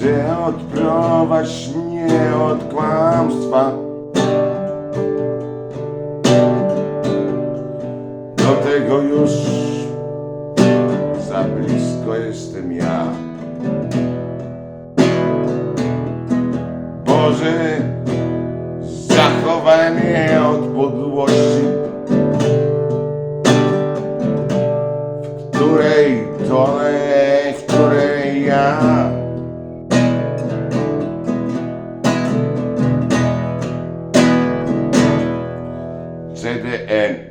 że odprowadź mnie od kłamstwa. Do tego już za blisko jestem ja. Boże, zachowaj mnie od podłości W której tonę, w której ja ZDN